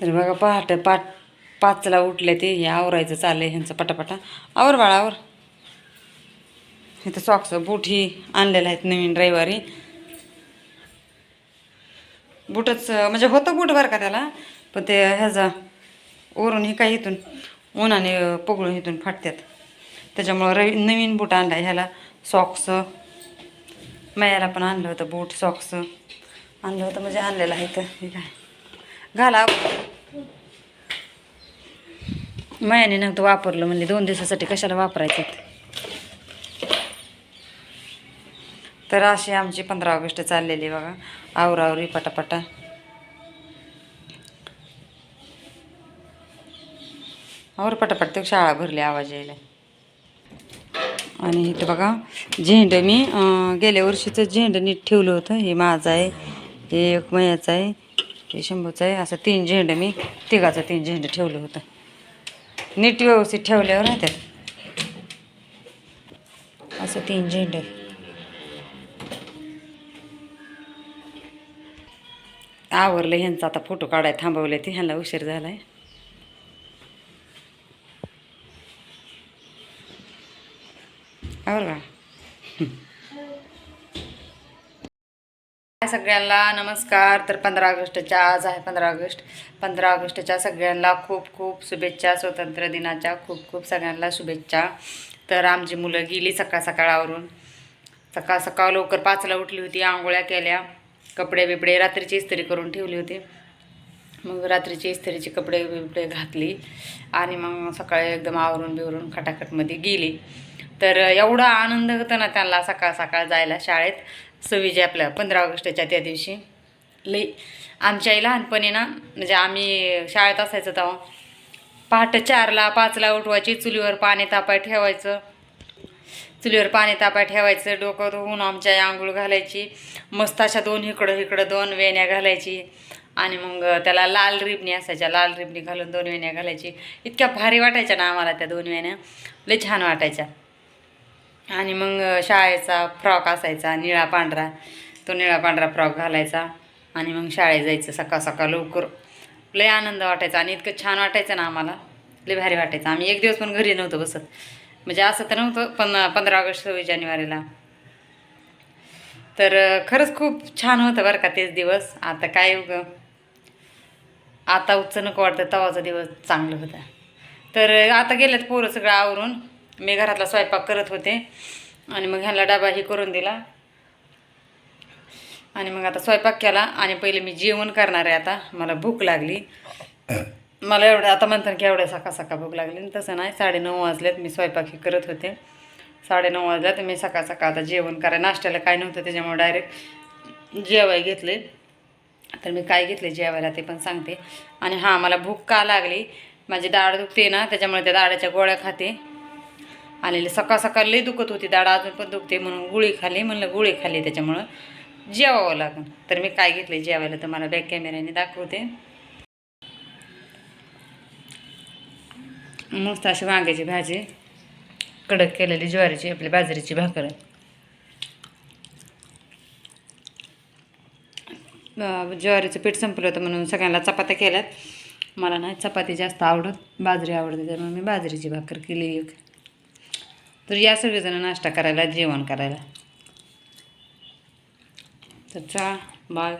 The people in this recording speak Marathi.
तर बघा पहाटे पाच पाचला उठले ते हे आवरायचं चाललंय ह्यांचं पटापटा. आवर बाळावर इथं सॉक्स बूट ही आणलेलं आहेत नवीन रविवारी. बूटच म्हणजे होतं बूट बरं का त्याला? पण ते ह्याचा वरून हे काय इथून उन्हाने पगळून इथून फाटतात त्याच्यामुळं रवी नवीन बूट आणला ह्याला सॉक्स मयाला पण आणलं होतं बूट सॉक्स आणलं होतं म्हणजे आणलेलं आहे तर हे काय? घाला. मयाने नव्हतं वापरलं म्हणजे दोन दिवसासाठी कशाला वापरायचं? तर अशी आमची पंधरा ऑगस्ट चाललेली बघा. आवरावरी पटापटा. आवर पटापट ते शाळा भरली आवाज यायला. आणि इथं बघा झेंड मी गेल्या वर्षीचं झेंड नीट ठेवलं होतं. हे माझं आहे हे एक मयाचं आहे हे शंभूचं आहे. असं तीन झेंड मी तिघाचं तीन झेंड ठेवलं होतं. नीट व्यवस्थित ठेवल्यावर राहतात. असं तीन झेंडे. आहे आवरलं ह्यांचा आता फोटो काढाय थांबवले ते ह्यांना उशीर झालाय. आवर का सगळ्यांना नमस्कार. तर पंधरा ऑगस्टच्या आज आहे पंधरा ऑगस्ट. पंधरा ऑगस्टच्या सगळ्यांना खूप खूप शुभेच्छा स्वातंत्र्य दिनाच्या खूप खूप सगळ्यांना शुभेच्छा. तर आमची मुलं गेली सकाळ सकाळावरून. सकाळ सकाळ लवकर पाचला उठली होती आंघोळ्या केल्या. कपडे बिपडे रात्रीची इस्त्री करून ठेवली होती. मग रात्रीची इस्त्रीचे कपडे बिपडे घातली. आणि मग सकाळी एकदम आवरून बिवरून खटाखटमध्ये गेली. तर एवढा आनंद होता ना त्यांना सकाळ सकाळ जायला शाळेत. सव्वीस आपल्या पंधरा ऑगस्टच्या त्या दिवशी. लई आमच्याही लहानपणी ना म्हणजे आम्ही शाळेत असायचं तेव्हा पहाटे चारला पाचला उठवायची चुलीवर पाणी तापाय ठेवायचं. चुलीवर पाणी तापाय ठेवायचं डोकं धुवून आमच्या आंघोळ घालायची. मस्त अशा दोन इकडं इकडं दोन वेण्या घालायची. आणि मग त्याला लाल रिबणी असायच्या लाल रिबणी घालून दोन वेण्या घालायची. इतक्या भारी वाटायच्या ना आम्हाला त्या दोन वेण्या. लई छान वाटायच्या. आणि मग शाळेचा फ्रॉक असायचा निळा पांढरा. तो निळा पांढरा फ्रॉक घालायचा आणि मग शाळेत जायचं सकाळ सकाळ लवकर. लय आनंद वाटायचा आणि इतकं छान वाटायचं ना आम्हाला. लय भारी वाटायचं. आम्ही एक दिवस पण घरी नव्हतो बसत. म्हणजे असं तर नव्हतं पण पंधरा ऑगस्ट सव्वीस जानेवारीला. तर खरंच खूप छान होतं बरं का तेच दिवस. आता काय उग आता उच्च नको वाटतं तवाचा दिवस चांगलं होता. तर आता गेलेत पोरं सगळं आवरून. मी घरातला स्वयंपाक करत होते. आणि मग ह्याला डबाही करून दिला. आणि मग आता स्वयंपाक केला. आणि पहिले मी जेवण करणार आहे आता. मला भूक लागली. मला एवढं आता म्हणतात की एवढ्या सका सका भूक लागली. आणि तसं नाही. साडेनऊ वाजलेत. मी स्वयंपाक हे करत होते. साडेनऊ वाजल्यात. मी सकाळ सकाळ आता जेवण करा नाश्त्याला काय नव्हतं. त्याच्यामुळे डायरेक्ट जेवाय घेतले. तर मी काय घेतले? जेवायला ते पण सांगते. आणि हां मला भूक का लागली? माझी डाळ दुखते ना. त्याच्यामुळे त्या डाळ्याच्या गोळ्या खाते. आलेली. सकाळ सकाळ लई दुखत होती. दाढ अजून पण दुखते म्हणून गुळी खाल्ली. म्हणलं गुळी खाल्ली त्याच्यामुळं जेवावं लागेल तर मी काय घेतलं जेवायला तर मला बॅक कॅमेऱ्याने दाखवते. मस्त अशी वांग्याची भाजी कडक केलेली ज्वारीची आपली बाजरीची भाकर. ज्वारीचं पीठ संपलं होतं म्हणून सगळ्यांना चपात्या केल्यात. मला नाही चपाती जास्त आवडत. बाजरी आवडते त्यामुळे मी बाजरीची भाकर केली एक. तर या सगळेजण नाश्ता करायला जेवण करायला. तर चा बाय.